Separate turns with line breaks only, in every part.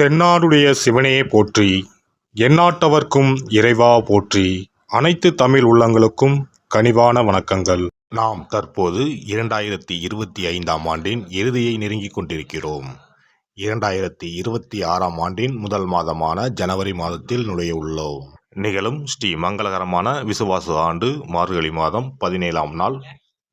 தென்னாடுடைய சிவனையே போற்றி எந்நாட்டவர்க்கும் இறைவா போற்றி அனைத்து தமிழ் உள்ளங்களுக்கும் கனிவான வணக்கங்கள். நாம் தற்போது இரண்டாயிரத்தி இருபத்தி ஐந்தாம் ஆண்டின் இறுதியை நெருங்கிக் கொண்டிருக்கிறோம். இரண்டாயிரத்தி இருபத்தி ஆறாம் ஆண்டின் முதல் மாதமான ஜனவரி மாதத்தில் நுழைய உள்ளோம். நிகழும் ஸ்ரீ மங்களகரமான விசுவாச ஆண்டு மார்கழி மாதம் பதினேழாம் நாள்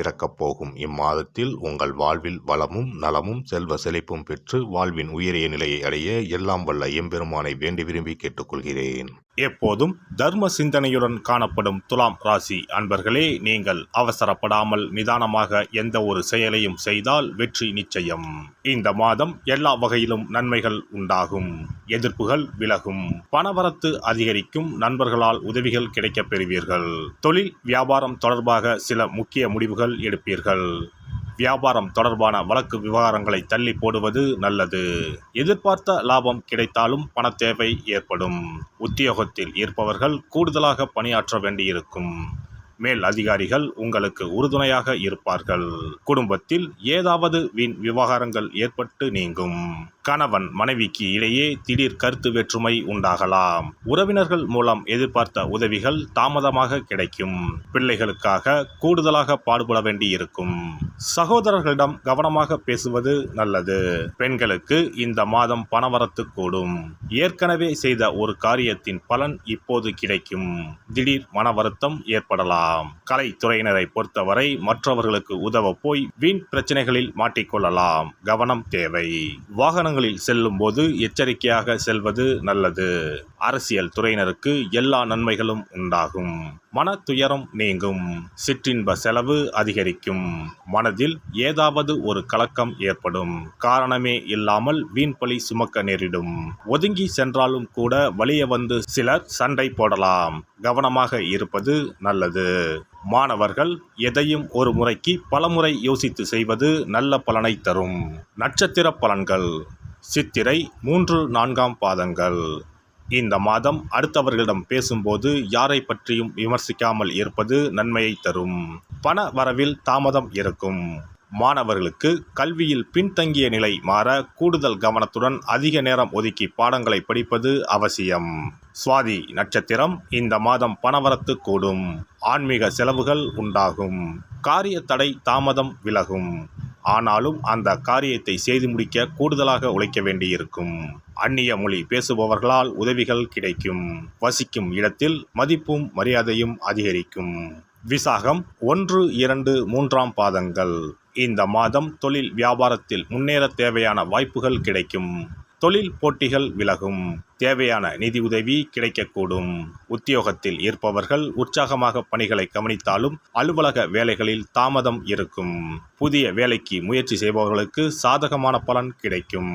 பிறக்கப் போகும். இம்மாதத்தில் உங்கள் வாழ்வில் வளமும் நலமும் செல்வ செழிப்பும் பெற்று வாழ்வின் உயரிய நிலையை அடைய எல்லாம் வல்ல எம்பெருமானை வேண்டி விரும்பி கேட்டுக்கொள்கிறேன். எப்போதும் தர்ம சிந்தனையுடன் காணப்படும் துலாம் ராசி. அன்பர்களே நீங்கள் அவசரப்படாமல் நிதானமாக எந்த ஒரு செயலையும் செய்தால் வெற்றி நிச்சயம். இந்த மாதம் எல்லா வகையிலும் நன்மைகள் உண்டாகும். எதிர்ப்புகள் விலகும். பணவரத்து அதிகரிக்கும் நண்பர்களால் உதவிகள் கிடைக்கப் பெறுவீர்கள். தொழில் வியாபாரம் தொடர்பாக சில முக்கிய முடிவுகள் எடுப்பீர்கள். வியாபாரம் தொடர்பான வழக்கு விவகாரங்களை தள்ளி போடுவது நல்லது. எதிர்பார்த்த லாபம் கிடைத்தாலும் பண தேவை ஏற்படும். உத்தியோகத்தில் இருப்பவர்கள் கூடுதலாக பணியாற்ற வேண்டியிருக்கும். மேல் அதிகாரிகள் உங்களுக்கு உறுதுணையாக இருப்பார்கள். குடும்பத்தில் ஏதாவது வீண் விவகாரங்கள் ஏற்பட்டு நீங்கும். கணவன் மனைவிக்கு இடையே திடீர் கருத்து வேற்றுமை உண்டாகலாம். உறவினர்கள் மூலம் எதிர்பார்த்த உதவிகள் தாமதமாக கிடைக்கும். பிள்ளைகளுக்காக கூடுதலாக பாடுபட வேண்டியிருக்கும். சகோதரர்களிடம் கவனமாக பேசுவது நல்லது. பெண்களுக்கு இந்த மாதம் பணவரத்து கூடும். ஏற்கனவே செய்த ஒரு காரியத்தின் பலன் இப்போது கிடைக்கும். திடீர் மன வருத்தம் ஏற்படலாம். கலைத்துறையினரை பொறுத்தவரை மற்றவர்களுக்கு உதவ போய் வீண் பிரச்சனைகளில் மாட்டிக்கொள்ளலாம். கவனம் தேவை. வாகன வாகனங்களில் செல்லும் போது எச்சரிக்கையாக செல்வது நல்லது. அரசியல் துறையினருக்கு எல்லா நன்மைகளும் உண்டாகும். மன துயரம் நீங்கும். சிற்றின்ப செலவு அதிகரிக்கும். மனதில் ஏதாவது ஒரு கலக்கம் ஏற்படும். காரணமே இல்லாமல் வீண்பழி சுமக்க நேரிடும். ஒதுங்கி சென்றாலும் கூட வழிய வந்து சிலர் சண்டை போடலாம். கவனமாக இருப்பது நல்லது. மாணவர்கள் எதையும் ஒரு முறைக்கு பலமுறை யோசித்து செய்வது நல்ல பலனை தரும். நட்சத்திர பலன்கள். சித்திரை மூன்று நான்காம் பாதங்கள். இந்த மாதம் அடுத்தவர்களிடம் பேசும்போது யாரை பற்றியும் விமர்சிக்காமல் இருப்பது நன்மையை தரும். பண வரவில் தாமதம் இருக்கும். மாணவர்களுக்கு கல்வியில் பின்தங்கிய நிலை மாற கூடுதல் கவனத்துடன் அதிக நேரம் ஒதுக்கி பாடங்களை படிப்பது அவசியம். சுவாதி நட்சத்திரம் இந்த மாதம் பணவரத்து கூடும். ஆன்மீக செலவுகள் உண்டாகும். காரிய தடை தாமதம் விலகும். ஆனாலும் அந்த காரியத்தை செய்து முடிக்க கூடுதலாக உழைக்க வேண்டியிருக்கும். அந்நிய மொழி பேசுபவர்களால் உதவிகள் கிடைக்கும். வசிக்கும் இடத்தில் மதிப்பும் மரியாதையும் அதிகரிக்கும். விசாகம் ஒன்று இரண்டு மூன்றாம் பாதங்கள். இந்த மாதம் தொழில் வியாபாரத்தில் முன்னேற தேவையான வாய்ப்புகள் கிடைக்கும். தொழில் போட்டிகள் விலகும். தேவையான நிதி உதவி கிடைக்கக்கூடும். உத்தியோகத்தில் இருப்பவர்கள் உற்சாகமாக பணிகளை கவனித்தாலும் அலுவலக வேலைகளில் தாமதம் இருக்கும். புதிய வேலைக்கு முயற்சி செய்பவர்களுக்கு சாதகமான பலன் கிடைக்கும்.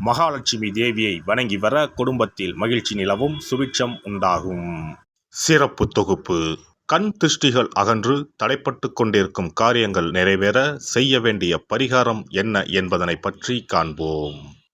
மகாலட்சுமி தேவியை வணங்கி வர குடும்பத்தில் மகிழ்ச்சி நிலவும் சுபிட்சம் உண்டாகும். சிறப்பு தொகுப்பு. கண் திருஷ்டிகள் அகன்று தடைப்பட்டு கொண்டிருக்கும் காரியங்கள் நிறைவேற செய்ய வேண்டிய பரிகாரம் என்ன என்பதனை பற்றி காண்போம்.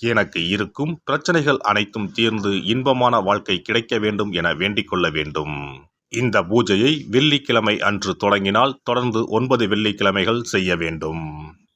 எனக்கு இருக்கும். பிரச்சனைகள் அனைத்தும் தீர்ந்து இன்பமான வாழ்க்கை கிடைக்க வேண்டும் என வேண்டிக் கொள்ள வேண்டும். இந்த பூஜையை வெள்ளிக்கிழமை அன்று தொடங்கினால் தொடர்ந்து ஒன்பது வெள்ளிக்கிழமைகள் செய்ய வேண்டும்.